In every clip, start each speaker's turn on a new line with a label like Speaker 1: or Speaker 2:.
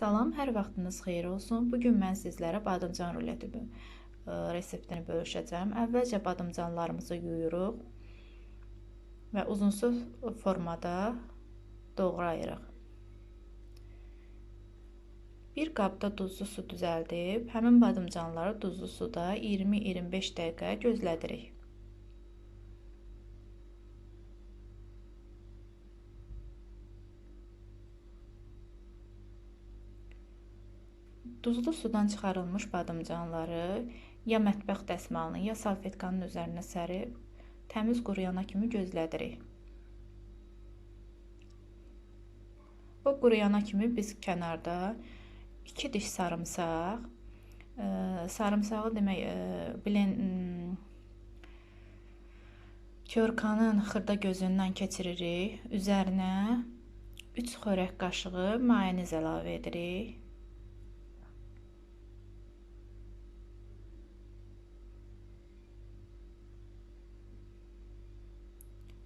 Speaker 1: Salam, hər vaxtınız xeyir olsun. Bu gün mən sizlərə badımcan ruleti reseptini bölüşəcəm. Əvvəlcə badımcanlarımızı yuyuruq və uzunsuz formada doğrayırıq. Bir qabda duzlu su düzəldib, həmin badımcanları duzlu suda 20-25 dəqiqə gözlədirik. Duzlu sudan çıxarılmış badımcanları ya mətbəx dəsmalının, ya salfetkanın üzərinə sərib təmiz quruyana kimi gözlədirik. O quruyana kimi biz kənarda 2 diş sarımsaq, ə, sarımsağı demək, ə, blen Körkanın xırda gözündən keçiririk. Üzərinə 3 xörək qaşığı mayonez əlavə edirik.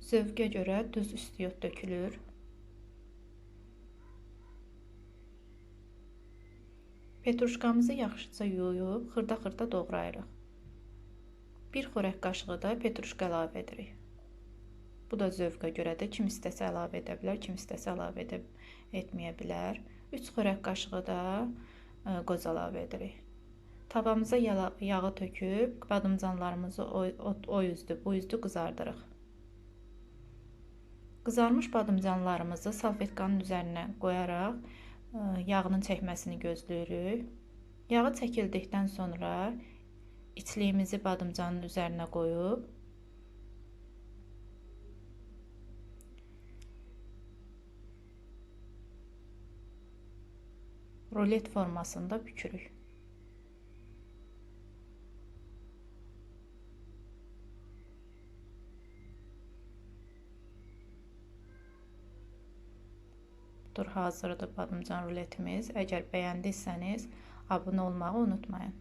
Speaker 1: Zövqə görə duz üstüyot dökülür. Petruşkamızı yaxşıca yuyub xırda-xırda doğrayırıq. 1 xörək qaşığı da petruşka əlavə edirik. Bu da zövqə görədir. Kim istəsə əlavə edə bilər, kim istəsə əlavə edə etməyə bilər. 3 xörək qaşığı da ə, qoz əlavə edirik. Tavamıza yağı töküb badımcanlarımızı o, o, o üzdü, bu üzdü qızardırıq. Qızarmış badımcanlarımızı salfetkanın üzərinə qoyaraq ə, yağının çəkməsini gözləyirik. Yağı çəkildikdən sonra içliyimizi badımcanın üzərinə qoyub rulet formasında bükürük. Dur hazırdır badımcan ruletimiz. Əgər bəyəndiysəniz abunə olmağı unutmayın.